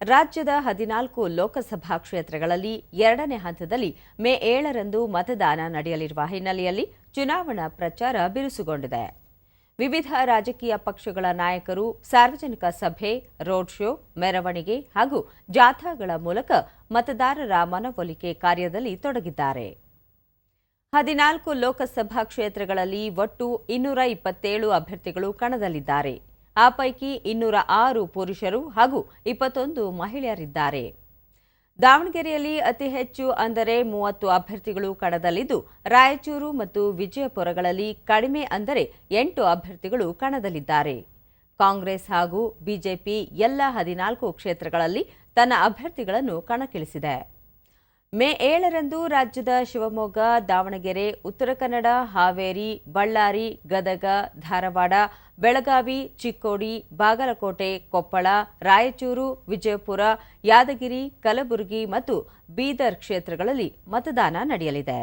ರಾಜ್ಯದ ಹದಿನಾಲ್ಕು ಲೋಕಸಭಾ ಕ್ಷೇತ್ರಗಳಲ್ಲಿ ಎರಡನೇ ಹಂತದಲ್ಲಿ ಮೇ ಏಳರಂದು ಮತದಾನ ನಡೆಯಲಿರುವ ಹಿನ್ನೆಲೆಯಲ್ಲಿ ಚುನಾವಣಾ ಪ್ರಚಾರ ಬಿರುಸುಗೊಂಡಿದೆ. ವಿವಿಧ ರಾಜಕೀಯ ಪಕ್ಷಗಳ ನಾಯಕರು, ಸಾರ್ವಜನಿಕ ಸಭೆ, ರೋಡ್ ಶೋ, ಮೆರವಣಿಗೆ ಹಾಗೂ ಜಾಥಾಗಳ ಮೂಲಕ ಮತದಾರರ ಮನವೊಲಿಕೆ ಕಾರ್ಯದಲ್ಲಿ ತೊಡಗಿದ್ದಾರೆ. ಹದಿನಾಲ್ಕು ಲೋಕಸಭಾ ಕ್ಷೇತ್ರಗಳಲ್ಲಿ ಒಟ್ಟು ಇನ್ನೂರ ಇಪ್ಪತ್ತೇಳು ಅಭ್ಯರ್ಥಿಗಳು ಕಣದಲ್ಲಿದ್ದಾರೆ. ಆ ಪೈಕಿ ಇನ್ನೂರ ಆರು ಪುರುಷರು ಹಾಗೂ ಇಪ್ಪತ್ತೊಂದು ಮಹಿಳೆಯರಿದ್ದಾರೆ. ದಾವಣಗೆರೆಯಲ್ಲಿ ಅತಿ ಹೆಚ್ಚು ಅಂದರೆ ಮೂವತ್ತು ಅಭ್ಯರ್ಥಿಗಳು ಕಣದಲ್ಲಿದ್ದು, ರಾಯಚೂರು ಮತ್ತು ವಿಜಯಪುರಗಳಲ್ಲಿ ಕಡಿಮೆ ಅಂದರೆ ಎಂಟು ಅಭ್ಯರ್ಥಿಗಳು ಕಣದಲ್ಲಿದ್ದಾರೆ. ಕಾಂಗ್ರೆಸ್ ಹಾಗೂ ಬಿಜೆಪಿ ಎಲ್ಲ ಹದಿನಾಲ್ಕು ಕ್ಷೇತ್ರಗಳಲ್ಲಿ ತನ್ನ ಅಭ್ಯರ್ಥಿಗಳನ್ನು ಕಣಕ್ಕಿಳಿಸಿದೆ. ಮೇ ಏಳರಂದು ರಾಜ್ಯದ ಶಿವಮೊಗ್ಗ, ದಾವಣಗೆರೆ, ಉತ್ತರ ಕನ್ನಡ, ಹಾವೇರಿ, ಬಳ್ಳಾರಿ, ಗದಗ, ಧಾರವಾಡ, ಬೆಳಗಾವಿ, ಚಿಕ್ಕೋಡಿ, ಬಾಗಲಕೋಟೆ, ಕೊಪ್ಪಳ, ರಾಯಚೂರು, ವಿಜಯಪುರ, ಯಾದಗಿರಿ, ಕಲಬುರಗಿ ಮತ್ತು ಬೀದರ್ ಕ್ಷೇತ್ರಗಳಲ್ಲಿ ಮತದಾನ ನಡೆಯಲಿದೆ.